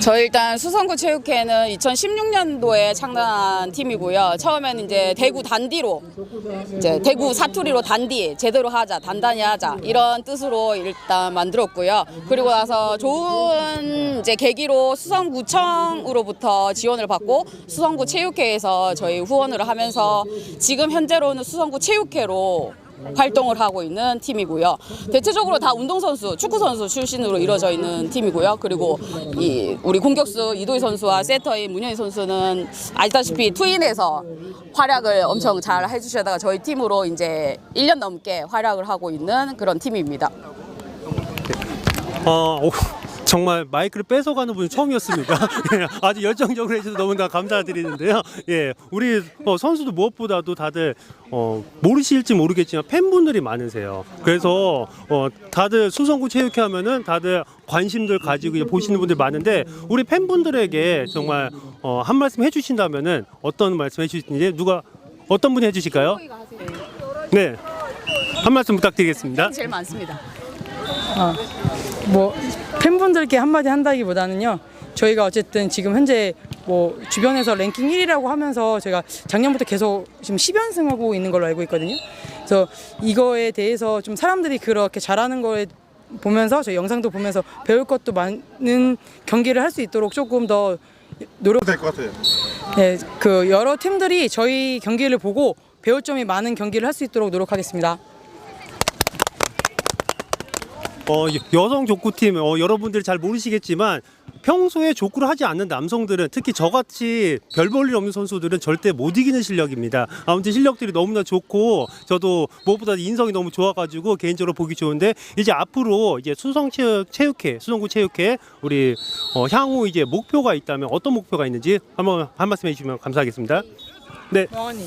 저희 일단 수성구 체육회는 2016년도에 창단한 팀이고요. 처음에는 이제 대구 단디로 이제 대구 사투리로 단디 제대로 하자 단단히 하자 이런 뜻으로 일단 만들었고요. 그리고 나서 좋은 이제 계기로 수성구청으로부터 지원을 받고 수성구 체육회에서 저희 후원을 하면서 지금 현재로는 수성구 체육회로 활동을 하고 있는 팀이고요. 대체적으로 다 운동선수, 축구선수 출신으로 이루어져 있는 팀이고요. 그리고 이 우리 공격수 이도희 선수와 세터인 문현희 선수는 알다시피 투인에서 활약을 엄청 잘 해주시다가 저희 팀으로 이제 1년 넘게 활약을 하고 있는 그런 팀입니다. 어, 오, 정말 마이크를 뺏어가는 분이 처음이었습니다. 예, 아주 열정적으로 해주셔서 너무나 감사드리는데요. 예, 우리 어, 선수도 무엇보다도 다들 어, 모르실지 모르겠지만 팬분들이 많으세요. 그래서 어, 다들 수성구 체육회 하면은 다들 관심들 가지고 이제 보시는 분들 많은데 우리 팬분들에게 정말 어, 한 말씀 해주신다면은 어떤 말씀 해주시는지 누가 어떤 분이 해주실까요? 네, 한 말씀 부탁드리겠습니다. 제일 많습니다. 뭐 팬분들께 한마디 한다기보다는요. 저희가 어쨌든 지금 현재 뭐 주변에서 랭킹 1위라고 하면서 제가 작년부터 계속 지금 10연승하고 있는 걸로 알고 있거든요. 그래서 이거에 대해서 좀 사람들이 그렇게 잘하는 거에 보면서 저희 영상도 보면서 배울 것도 많은 경기를 할 수 있도록 조금 더 노력 될것 같아요. 네, 그 여러 팀들이 저희 경기를 보고 배울 점이 많은 경기를 할 수 있도록 노력하겠습니다. 어, 여- 여성 족구팀 어, 여러분들이 잘 모르시겠지만 평소에 족구를 하지 않는 남성들은 특히 저같이 별 볼 일 없는 선수들은 절대 못 이기는 실력입니다. 아무튼 실력들이 너무나 좋고 저도 무엇보다 인성이 너무 좋아가지고 개인적으로 보기 좋은데 이제 앞으로 이제 수성 체육, 체육회 수성구 체육회 우리 어, 향후 이제 목표가 있다면 어떤 목표가 있는지 한번 한 말씀 해주시면 감사하겠습니다. 네. 명언이.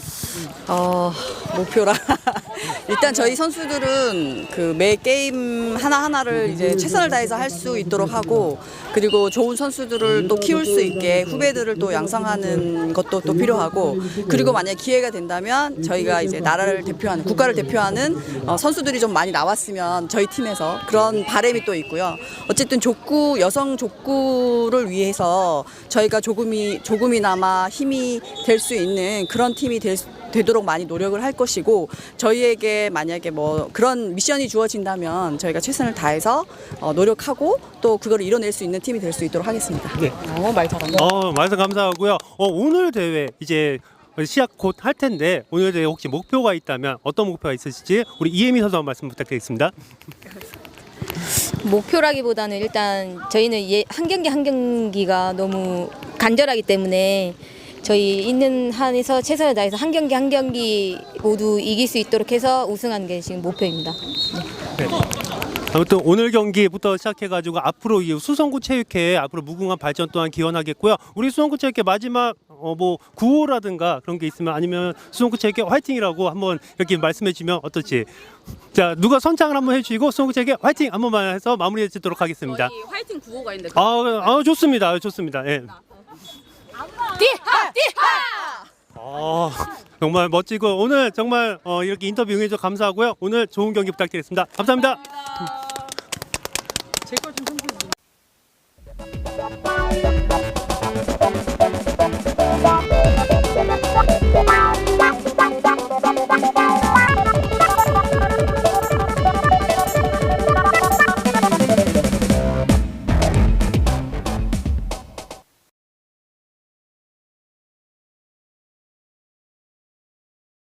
어, 목표라. 일단 저희 선수들은 그 매 게임 하나하나를 이제 최선을 다해서 할 수 있도록 하고 그리고 좋은 선수들을 또 키울 수 있게 후배들을 또 양성하는 것도 또 필요하고 그리고 만약 기회가 된다면 저희가 이제 나라를 대표하는 국가를 대표하는 어, 선수들이 좀 많이 나왔으면 저희 팀에서 그런 바람이 또 있고요. 어쨌든 족구 여성 족구를 위해서 저희가 조금이 조금이나마 힘이 될 수 있는 그런 팀이 될 수- 되도록 많이 노력을 할 것이고 저희에게 만약에 뭐 그런 미션이 주어진다면 저희가 최선을 다해서 어, 노력하고 또 그걸 이뤄낼 수 있는 팀이 될 수 있도록 하겠습니다. 어, 말 잘한다. 어, 말씀 감사하고요. 어, 오늘 대회 이제 시작 곧 할 텐데 오늘 대회 혹시 목표가 있다면 어떤 목표가 있으실지 우리 이혜미 선수 한 말씀 부탁드리겠습니다. 목표라기보다는 일단 저희는 예- 한 경기 한 경기가 너무 간절하기 때문에 저희 있는 한에서 최선을 다해서 한 경기 한 경기 모두 이길 수 있도록 해서 우승하는 게 지금 목표입니다. 아무튼 오늘 경기부터 시작해가지고 앞으로 이 수성구 체육회 앞으로 무궁한 발전 또한 기원하겠고요. 우리 수성구 체육회 마지막 어, 뭐 구호라든가 그런 게 있으면 아니면 수성구 체육회 화이팅이라고 한번 이렇게 말씀해주면 어떨지. 자 누가 선창을 한번 해주시고 수성구 체육회 화이팅 한 번만 해서 마무리해 주도록 하겠습니다. 저희 화이팅 구호가 있는데 아, 아 좋습니다. 좋습니다. 예. 띠하 띠하 아, 정말 멋지고 오늘 정말 어, 이렇게 인터뷰 응해주셔서 감사하고요. 오늘 좋은 경기 부탁드리겠습니다. 감사합니다. 제거좀 선보여. You.